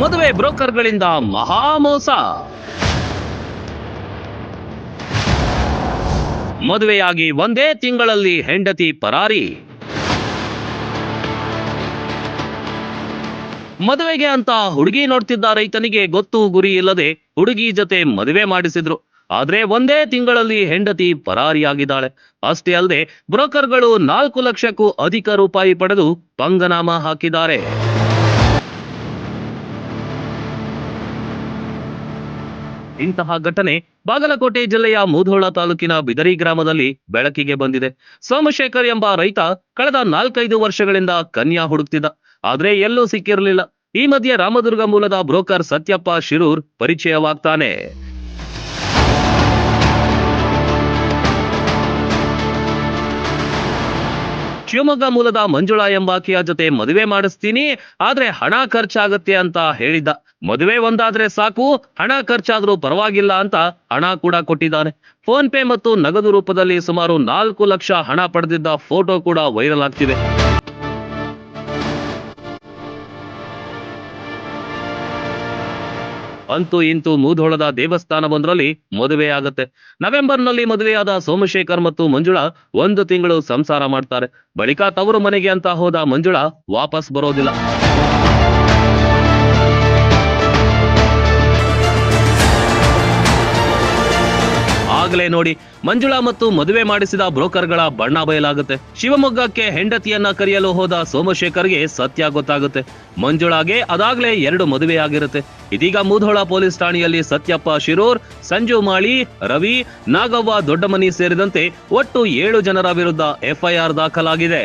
ಮದುವೆ ಬ್ರೋಕರ್ಗಳಿಂದ ಮಹಾಮೋಸ. ಮದುವೆಯಾಗಿ ಒಂದೇ ತಿಂಗಳಲ್ಲಿ ಹೆಂಡತಿ ಪರಾರಿ. ಮದುವೆಗೆ ಅಂತ ಹುಡುಗಿ ನೋಡ್ತಿದ್ದ ರೈತನಿಗೆ ಗೊತ್ತು ಗುರಿ ಇಲ್ಲದೆ ಹುಡುಗಿ ಜೊತೆ ಮದುವೆ ಮಾಡಿಸಿದ್ರು. ಆದ್ರೆ ಒಂದೇ ತಿಂಗಳಲ್ಲಿ ಹೆಂಡತಿ ಪರಾರಿಯಾಗಿದ್ದಾಳೆ. ಅಷ್ಟೇ ಅಲ್ಲದೆ ಬ್ರೋಕರ್ಗಳು ನಾಲ್ಕು ಲಕ್ಷಕ್ಕೂ ಅಧಿಕ ರೂಪಾಯಿ ಪಡೆದು ಪಂಗನಾಮ ಹಾಕಿದ್ದಾರೆ. ಇಂತಹ ಘಟನೆ ಬಾಗಲಕೋಟೆ ಜಿಲ್ಲೆಯ ಮೂಧೋಳ ತಾಲೂಕಿನ ಬಿದರಿ ಗ್ರಾಮದಲ್ಲಿ ಬೆಳಕಿಗೆ ಬಂದಿದೆ. ಸೋಮಶೇಖರ್ ಎಂಬ ರೈತ ಕಳೆದ ನಾಲ್ಕೈದು ವರ್ಷಗಳಿಂದ ಕನ್ಯಾ ಹುಡುಕ್ತಿದ್ದ. ಆದ್ರೆ ಎಲ್ಲೂ ಸಿಕ್ಕಿರಲಿಲ್ಲ. ಈ ಮಧ್ಯೆ ರಾಮದುರ್ಗ ಮೂಲದ ಬ್ರೋಕರ್ ಸತ್ಯಪ್ಪ ಶಿರೂರ್ ಪರಿಚಯವಾಗ್ತಾನೆ. ಶಿವಮೊಗ್ಗ ಮೂಲದ ಮಂಜುಳಾ ಎಂಬಾಕೆಯ ಜೊತೆ ಮದುವೆ ಮಾಡಿಸ್ತೀನಿ, ಆದ್ರೆ ಹಣ ಖರ್ಚಾಗತ್ತೆ ಅಂತ ಹೇಳಿದ್ದ. ಮದುವೆ ಒಂದಾದ್ರೆ ಸಾಕು, ಹಣ ಖರ್ಚಾದ್ರೂ ಪರವಾಗಿಲ್ಲ ಅಂತ ಹಣ ಕೂಡ ಕೊಟ್ಟಿದ್ದಾನೆ. ಫೋನ್ ಪೇ ಮತ್ತು ನಗದು ರೂಪದಲ್ಲಿ ಸುಮಾರು ನಾಲ್ಕು ಲಕ್ಷ ಹಣ ಪಡೆದಿದ್ದ ಫೋಟೋ ಕೂಡ ವೈರಲ್ ಆಗ್ತಿದೆ. ಅಂತೂ ಇಂತೂ ಮೂಧೋಳದ ದೇವಸ್ಥಾನವೊಂದರಲ್ಲಿ ಮದುವೆಯಾಗತ್ತೆ ನವೆಂಬರ್ನಲ್ಲಿ ಮದುವೆಯಾದ ಸೋಮಶೇಖರ್ ಮತ್ತು ಮಂಜುಳಾ ಒಂದು ತಿಂಗಳು ಸಂಸಾರ ಮಾಡ್ತಾರೆ. ಬಳಿಕ ತವರು ಮನೆಗೆ ಅಂತ ಹೋದ ಮಂಜುಳಾ ವಾಪಸ್ ಬರೋದಿಲ್ಲ. ಆಗ್ಲೇ ನೋಡಿ ಮಂಜುಳಾ ಮತ್ತು ಮದುವೆ ಮಾಡಿಸಿದ ಬ್ರೋಕರ್ಗಳ ಬಣ್ಣ ಬಯಲಾಗುತ್ತೆ. ಶಿವಮೊಗ್ಗಕ್ಕೆ ಹೆಂಡತಿಯನ್ನ ಕರೆಯಲು ಹೋದ ಸೋಮಶೇಖರ್ಗೆ ಸತ್ಯ ಗೊತ್ತಾಗುತ್ತೆ. ಮಂಜುಳಾಗೆ ಅದಾಗ್ಲೇ ಎರಡು ಮದುವೆ ಆಗಿರುತ್ತೆ. ಇದೀಗ ಮೂಧೋಳ ಪೊಲೀಸ್ ಠಾಣೆಯಲ್ಲಿ ಸತ್ಯಪ್ಪ ಶಿರೂರ್, ಸಂಜು ಮಾಳಿ, ರವಿ, ನಾಗವ್ವ ದೊಡ್ಡಮನಿ ಸೇರಿದಂತೆ ಒಟ್ಟು ಏಳು ಜನರ ವಿರುದ್ಧ ಎಫ್ಐಆರ್ ದಾಖಲಾಗಿದೆ.